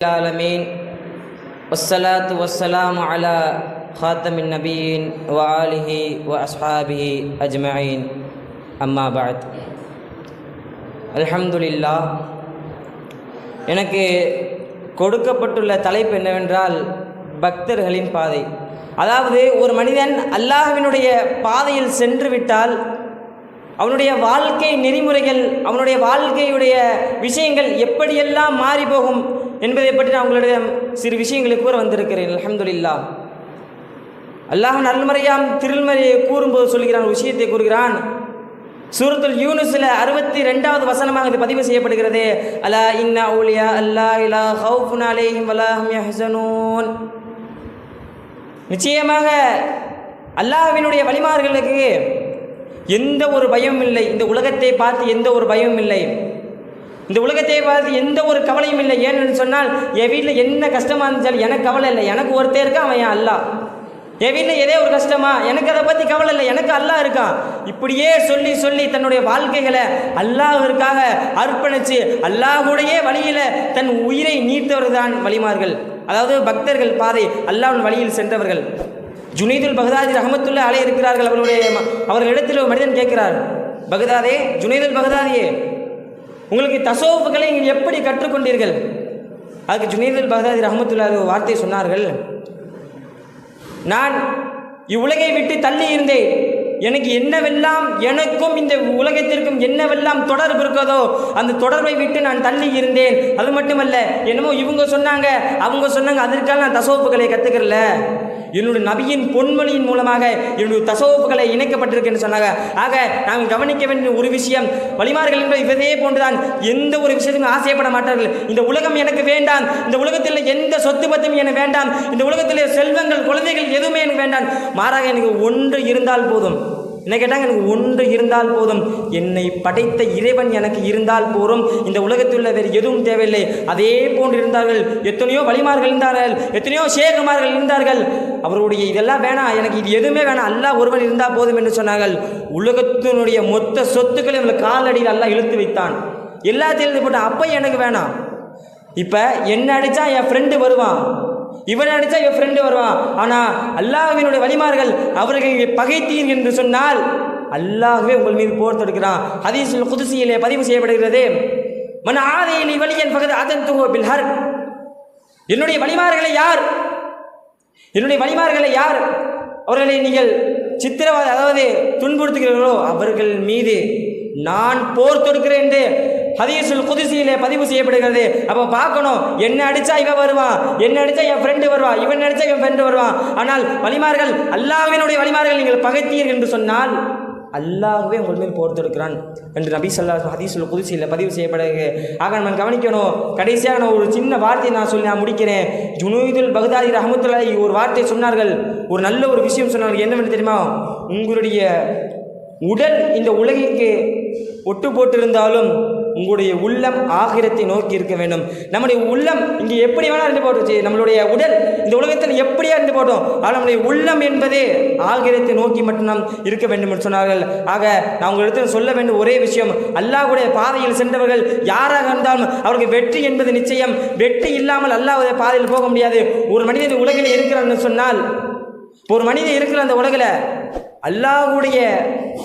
العالمين والصلاة والسلام على خاتم النبيين وآله وأصحابه أجمعين أما بعد الحمد لله எனக்கு கொடுக்கப்பட்டுள்ள தலைப்பு என்னவென்றால் பக்தர்களின் பாதை அதாவது ஒரு மனிதன் அல்லாஹ்வினுடைய பாதையில் சென்று விட்டால் அவனுடைய வாழ்க்கை நெறிமுறைகள் அவனுடைய வாழ்க்கையுடைய விஷயங்கள் எப்படியெல்லாம் மாறி போகும் என்பதை பற்றி நான் உங்களிடம் சிறு விஷயங்களை கூற வந்திருக்கிறேன். அலமதுல்லா அல்லாஹ் நல்மறையாம் திருமறையை கூறும்போது சொல்கிறான் ஒரு விஷயத்தை கூறுகிறான். சூரத்துல் யூனுஸில் அறுபத்தி ரெண்டாவது வசனமாக இது பதிவு செய்யப்படுகிறது. அலா இன்னா ஊலியா அல்லா இலா ஹவுஃபுன் அலைஹிம் வலாஹும் யஹ்சனூன். நிச்சயமாக அல்லாஹ்வினுடைய வழிமார்களுக்கு எந்த ஒரு பயமும் இல்லை. இந்த உலகத்தை பார்த்து எந்த ஒரு பயமும் இல்லை. இந்த உலகத்தை பார்த்து எந்த ஒரு கவலையும் இல்லை. ஏன்னு சொன்னால் என் வீட்டில் என்ன கஷ்டமாக இருந்துச்சாலும் எனக்கு கவலை இல்லை. எனக்கு ஒருத்தர் இருக்கான் அவன் என் அல்லாஹ் என் வீட்டில் ஏதே ஒரு கஷ்டமா? எனக்கு அதை பற்றி கவலை இல்லை. எனக்கு அல்லாஹ் இருக்கான். இப்படியே சொல்லி சொல்லி தன்னுடைய வாழ்க்கைகளை அல்லாஹிற்காக அர்ப்பணித்து அல்லாஹுடைய வழியில் தன் உயிரை நீத்தவர்கள் தான் வழிமார்கள். அதாவது பக்தர்கள் பாதை அல்லாஹ் வழியில் சென்றவர்கள். ஜுனைதுல் பகதாதி ரஹமத்துல்லா அலை இருக்கிறார்கள் அவர்களுடைய அவர்களிடத்தில் ஒரு மனிதன் கேட்கிறார் பகதாதே ஜுனைதுல் பகதாதியே உங்களுக்கு தசோப்புகளை நீங்கள் எப்படி கற்றுக்கொண்டீர்கள்? அதுக்கு ஜுனைதுல் பகதாதி ரஹமத்துல்லா ஒரு வார்த்தை சொன்னார்கள் நான் இவ்வுலகை விட்டு தள்ளி இருந்தேன். எனக்கு என்னவெல்லாம் எனக்கும் இந்த உலகத்திற்கும் என்னவெல்லாம் தொடர்பு இருக்கிறதோ அந்த தொடர்பை விட்டு நான் தள்ளி இருந்தேன். அது மட்டுமல்ல என்னமோ இவங்க சொன்னாங்க அவங்க சொன்னாங்க அதற்காக நான் தசோப்புகளை கற்றுக்கிறல என்னுடைய நபியின் பொன்மொழியின் மூலமாக என்னுடைய தசோப்புகளை இணைக்கப்பட்டிருக்குன்னு சொன்னாங்க. ஆக நாம் கவனிக்க வேண்டிய ஒரு விஷயம் வழிமார்கள் என்பது இதே போன்றுதான் எந்த ஒரு விஷயத்துக்கும் ஆசைப்பட மாட்டார்கள். இந்த உலகம் எனக்கு வேண்டாம் இந்த உலகத்தில் எந்த சொத்து பத்தும் எனக்கு வேண்டாம் இந்த உலகத்தில் செல்வங்கள் குழந்தைகள் எதுவுமே எனக்கு வேண்டாம். மாறாக எனக்கு ஒன்று இருந்தால் போதும். என்ன கேட்டாங்க எனக்கு ஒன்று இருந்தால் போதும். என்னை படைத்த இறைவன் எனக்கு இருந்தால் போதும். இந்த உலகத்தில் உள்ள வேறு எதுவும் தேவையில்லை. அதே போன்று இருந்தார்கள். எத்தனையோ வழிமார்கள் இருந்தார்கள். எத்தனையோ சேகுமார்கள் இருந்தார்கள். அவருடைய இதெல்லாம் வேணாம். எனக்கு இது எதுவுமே வேணாம். அல்லா ஒருவன் இருந்தால் போதும் என்று சொன்னார்கள். உலகத்தினுடைய மொத்த சொத்துக்களை இவங்களை காலடியில் எல்லாம் இழுத்து வைத்தான். எல்லாத்தையும் இழுத்து போட்டான். அப்போ எனக்கு வேணாம். இப்போ என்ன அடித்தா என் ஃப்ரெண்டு வருவான். இவன் அடித்தா இவன் ஃப்ரெண்டு வருவான். ஆனால் அல்லாஹ்வினுடைய வழிமார்கள் அவர்கள் பகைத்தீர் என்று சொன்னால் அல்லாஹ்வே உங்கள் மீது போர் தொடுக்கிறான். ஹதீஸில் குதிசியிலே பதிவு செய்யப்படுகிறது. மன ஆதையில் வழியன் பகது அதன் துகோ பில்ஹர் என்னுடைய வழிமார்களை யார்? என்னுடைய வழிமார்களை யார்? அவர்களை நீங்கள் சித்திரவாத அதாவது துன்புறுத்துகிறீர்களோ அவர்கள் மீது நான் போர் தொடுக்கிறேன் என்று ஹதீசுல் குதிசியிலே பதிவு செய்யப்படுகிறது. அப்போ பார்க்கணும் என்ன அடித்தா இவன் வருவான் என்ன அடித்தா என் ஃப்ரெண்டு வருவான் இவன் அடித்தா என் ஃப்ரெண்டு வருவான். ஆனால் வழிமார்கள் அல்லாஹ்வினுடைய வழிமார்கள் நீங்கள் பகைத்தீர் என்று சொன்னால் அல்லாஹ்வே உங்கள் மேல் போர் தொடுக்கிறான் என்று நபி சொல்லா ஹதீசுல் குதிசியில் பதிவு செய்யப்படுகிறது. ஆக நம்ம கவனிக்கணும் கடைசியாக நான் ஒரு சின்ன வார்த்தையை நான் சொல்லி நான் முடிக்கிறேன். ஜுனூதுல் பகதாதி ரஹமத்துல்லாஹி ஒரு வார்த்தை சொன்னார்கள். ஒரு நல்ல ஒரு விஷயம் சொன்னார்கள். என்னவென்று தெரியுமா? உங்களுடைய உடல் இந்த உலகிற்கு ஒட்டு போட்டிருந்தாலும் உங்களுடைய உள்ளம் ஆகிரத்தை நோக்கி இருக்க வேண்டும். நம்முடைய உள்ளம் இங்கே எப்படி வேணால் இருந்து போட்டுச்சு. நம்மளுடைய உடல் இந்த உலகத்தில் எப்படியா இருந்து போட்டோம்? ஆனால் நம்முடைய உள்ளம் என்பதே ஆகிரத்தை நோக்கி மட்டும் நாம் இருக்க வேண்டும் என்று சொன்னார்கள். ஆக நான் உங்களிடத்தில் சொல்ல வேண்டும் ஒரே விஷயம் அல்லாஹுடைய பாதையில் சென்றவர்கள் யாராக இருந்தாலும் அவருக்கு வெற்றி என்பது நிச்சயம். வெற்றி இல்லாமல் அல்லாஹ்வுடைய பாதையில் போக முடியாது. ஒரு மனிதன் உலகில் இருக்கிறான்னு சொன்னால் ஒரு மனிதன் இருக்கிற அந்த உலகில் அல்லாஹுடைய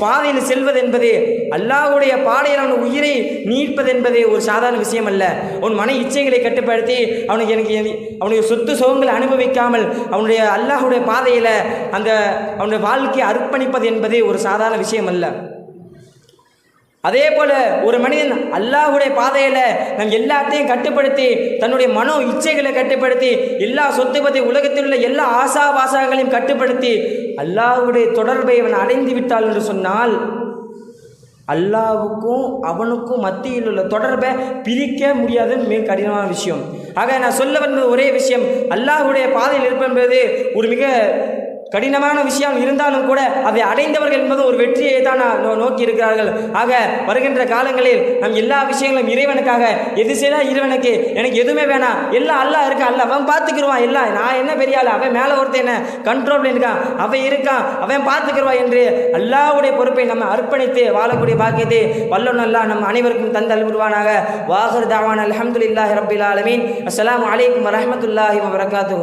பாதையில் செல்வது என்பது அல்லாஹுடைய பாதையில் அவன் உயிரை நீட்பது என்பது ஒரு சாதாரண விஷயம் அல்ல அவன் மன இச்சைகளை கட்டுப்படுத்தி அவனுக்கு எனக்கு அவனுடைய சொத்து சுகங்களை அனுபவிக்காமல் அவனுடைய அல்லாஹுடைய பாதையில் அந்த அவனுடைய வாழ்க்கையை அர்ப்பணிப்பது என்பது ஒரு சாதாரண விஷயம் அல்ல அதே போல ஒரு மனிதன் அல்லாஹுடைய பாதையில் நம் எல்லாத்தையும் கட்டுப்படுத்தி தன்னுடைய மனோ இச்சைகளை கட்டுப்படுத்தி எல்லா சொத்து பற்றி உலகத்தில் உள்ள எல்லா ஆசா வாசாகளையும் கட்டுப்படுத்தி அல்லாஹுடைய தொடர்பை அவன் அடைந்து விட்டாள் என்று சொன்னால் அல்லாவுக்கும் அவனுக்கும் மத்தியில் உள்ள தொடர்பை பிரிக்க முடியாத மிக கடினமான விஷயம். ஆக நான் சொல்ல வந்த ஒரே விஷயம் அல்லாஹ்வுடைய பாதையில் இருப்பது என்பது ஒரு மிக கடினமான விஷயம் இருந்தாலும் கூட அதை அடைந்தவர்கள் என்பது ஒரு வெற்றியை தான் நோக்கி இருக்கிறார்கள் ஆக வருகின்ற காலங்களில் நம் எல்லா விஷயங்களும் இறைவனுக்காக எது செய்யலாம் இறைவனுக்கு எனக்கு எதுவுமே வேணாம் எல்லாம் அல்லாஹ் இருக்கான் அல்ல அவன் பார்த்துக்கிடுவான் எல்லாம் நான் என்ன பெரிய ஆள்? அவன் மேலே ஒருத்தன் என்ன கண்ட்ரோல் இருக்கான்? அவன் இருக்கான். அவன் பார்த்துக்கிடுவான் என்று அல்லாவுடைய பொறுப்பை நம்ம அர்ப்பணித்து வாழக்கூடிய பாக்கியத்தை வல்லோன் அல்லாஹ் நம் அனைவருக்கும் தந்தல் விடுவானாக வாகர் தாவான் அலமதுல்லாஹி ரபில் ஆலமீன். அஸ்லாம் வலைக்கம் வரமத்துல்லாஹி வரகாத்து